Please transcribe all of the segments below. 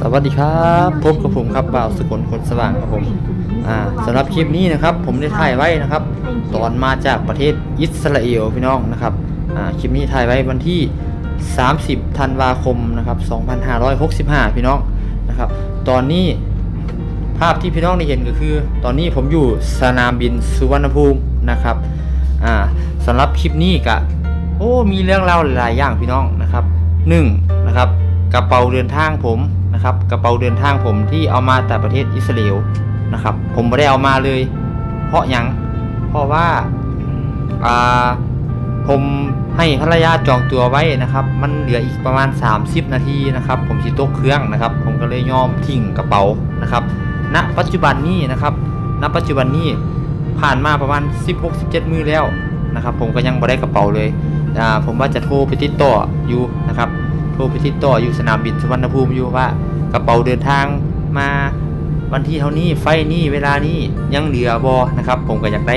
สวัสดีครับพบกับผมครับบ่าวสกลคนสว่างครับผมอ่าสำหรับคลิปนี้นะครับผมได้ถ่ายไว้นะครับ ตอนมาจากประเทศอิสราเอลพี่น้องนะครับอ่าคลิปนี้ถ่ายไว้วันที่ 30ธันวาคมนะครับ2565 พี่น้องนะครับ ตอนนี้ภาพที่พี่น้องได้เห็นก็คือ ตอนนี้ผมอยู่สนามบินสุวรรณภูมินะครับอ่าสำหรับคลิปนี้ก็โอ้มีเรื่องเล่าหลายอย่างพี่น้องนะครับหนึ่งนะครับ กระเป๋าเดินทางผมนะครับ กระเป๋าเดินทางผมที่เอามาแต่ประเทศอิสราเอลนะครับ ผมไม่ได้เอามาเลย เพราะยังเพราะว่าอ่าผมให้ภรรยาจองตัวไว้นะครับ มันเหลืออีกประมาณ 30 นาทีนะครับ ผมสิตกเครื่องนะครับ ผมก็เลยยอมทิ้งกระเป๋านะครับณปัจจุบันนี้นะครับณปัจจุบันนี้ผ่านมาประมาณ 16-17 มือแล้วนะครับ ผมก็ยังบ่ได้กระเป๋าเลยผมว่าจะโทรไปติดต่ออยู่นะครับ โทรไปติดต่ออยู่สนามบินสุวรรณภูมิอยู่ว่ากระเป๋าเดินทางมาวันที่เท่านี้ไฟนี้เวลานี้ยังเหลือบอนะครับ ผมก็อยากได้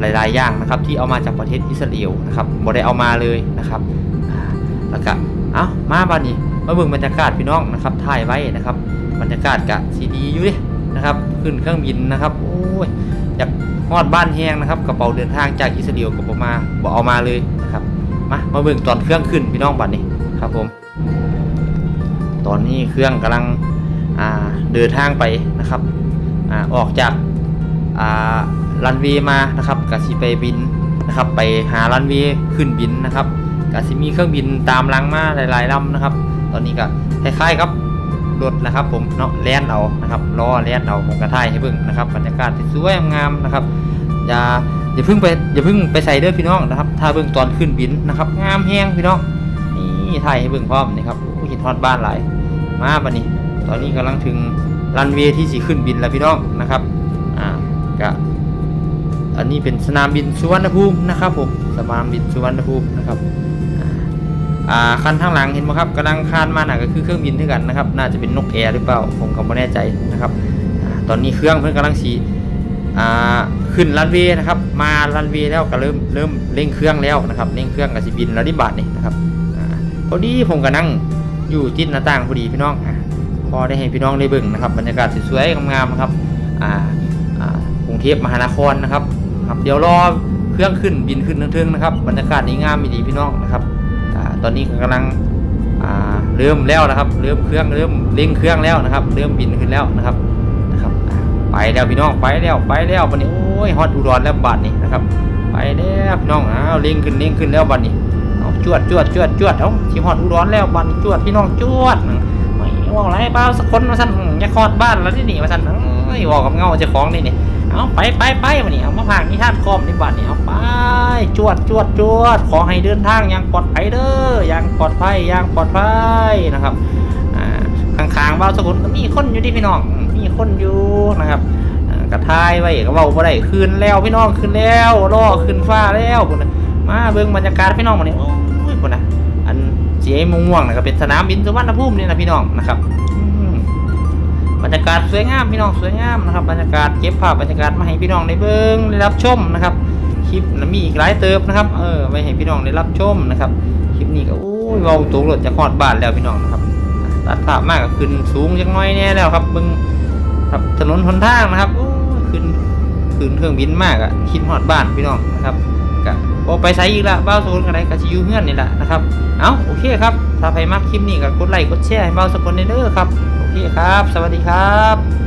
หลาย ๆ อย่างนะครับ ที่เอามาจากประเทศอิสราเอลนะครับบ่ได้เอามาเลยนะครับแล้วก็เอ้ามาบ้านนี้มาเบิ่งบรรยากาศพี่น้องนะครับถ่ายไว้นะครับบรรยากาศกะสีดีอยู่ดินะครับขึ้นเครื่องบินนะครับโอ้ยอยากฮอดบ้านแห้งนะครับกระเป๋าเดินทางจากอิสราเอลก็บ่มาบ่เอามาเลยนะครับมามาเบิ่งตอนเครื่องขึ้นพี่น้องบัดนี้ครับผม ตอนนี้เครื่องกำลังเดินทางไปนะครับอออกจากรันวย์มานะครับกสิไปบินนะครับ ไปหารันวย์ขึ้นบินนะครับกสิมีเครื่องบินตามลังมาหลายๆลำนะครับ ตอนนี้ก็คล้ายๆครับรถนะครับ ผมเนาะแล่นเอานะครับล้อแล่นเอาผมกระถ่ายให้เบิ่งนะครับบรรยากาศสวยงามนะครับอย่าอย่าเพิ่งไปอย่าเพิ่งไปใส่เด้อพี่น้องนะครับ ถ้าเบิ่งตอนขึ้นบินนะครับ งามแห้งพี่น้อง นี่ถ่ายให้เบิ่งพร้อมนี่ครับโอ้ห็นทอดบ้านหลายมาบัดนี้ ตอนนี้กำลังถึงรันเวย์ที่สีขึ้นบินแล้วพี่น้องนะครับอ่ากะอันนี้เป็นสนามบินสุวรรณภูมินะครับผมสนามบินสุวรรณภูมินะครับอ่าคันข้างหลังเห็นไหมครับกำลังคานมาหน่ะก็คือเครื่องบินด้วยกันนะครับ น่าจะเป็นนกแอร์หรือเปล่าผมก็ไม่แน่ใจนะครับอตอนนี้เครื่องเพิ่งกำลังสีอ่าขึ้นรันเวย์นะครับ มารันเวย์แล้วก็เริ่มเริ่มเร่งเครื่องแล้วนะครับเร่งเครื่องกับสีบินแล้วที่บาทนี่นะครับ พอดีผมก็นั่งอยู่จิตหน้าต่างพอดีพี่น้องอะพอได้ให้พี่น้องได้เบิ่งนะครับ บรรยากาศสวยๆงามๆนะครับอ่าอ่ากรุงเทพมหานครนะครับครับ เดี๋ยวรอเครื่องขึ้นบินขึ้นเทิงๆนะครับ บรรยากาศนี้งามดีพี่น้องนะครับอ่าตอนนี้ก็กำลังอ่าเริ่มแล้วนะครับ เริ่มเครื่องเริ่มเร่งเครื่องแล้วนะครับ เริ่มบินขึ้นแล้วนะครับนะครับไปแล้วพี่น้องไปแล้วไปแล้ววันนี้โอ้ยฮอตอุดรแล้วบัดนี้นะครับ ไปแล้วพี่น้องอ้าวเร่งขึ้นเร่งขึ้นแล้วบัดนี้ จวดจวดจวดจวดเอาชิมฮอดอุดรแล้วบันจวดพี่น้องจวดไม่ว่าอะไรเปล่าสักคนมาสั่นอยากคอดบ้านแล้วนี่นี่มาสั่นเอ้ยบอกกับเงาเจ้าของนี่นี่เอาไปไปไปมานี่เอามาพากนิทานคอมนี่บัดนี่เอาไปจวดจวดจวดขอให้เดินทางอย่างปลอดภัยเด้ออย่างปลอดภัยอย่างปลอดภัยนะครับอ่าข้างๆบ้าสกุลก็มีคนอยู่ที่พี่น้องมีคนอยู่นะครับอ่ากระทายไว้ก็เว้าบ่ได้คืนแล้วพี่น้องคืนแล้วล่อขึ้นฟ้าแล้วมาเบิ่งบรรยากาศพี่น้องมาเนี่ย นเจ๊ม่วงๆนะครับเป็นสนามบินสุวรรณภูมินี่นะพี่น้องนะครับบรรยากาศสวยงามพี่น้องสวยงามนะครับบรรยากาศเก็บภาพบรรยากาศมาให้พี่น้องได้เบิ่งได้รับชมนะครับคลิปนะมีอีกหลายเติบนะครับเออไว้ให้พี่น้องได้รับชมนะครับคลิปนี้ก็โอ้ยเว้าตัวรถจะคลอดบานแล้วพี่น้องนะครับตัดภาพมากก็ขึ้นสูงจังน้อยแน่แล้วครับเบิ่งครับถนนหนทางนะครับโอ้ขึ้นขึ้นเครื่องบินมากอะคิดฮอดบ้านพี่น้องนะครับ บอไปใส่อีกละเบ้าโซนกันไรก็ชิอยูเพื่อนนี่แหละนะครับ เอาโอเคครับ ถ้าใครมากคลิปนี้ก็กดไลค์กดแชร์ให้เบ้าสกลเด้อครับ โอเคครับ สวัสดีครับ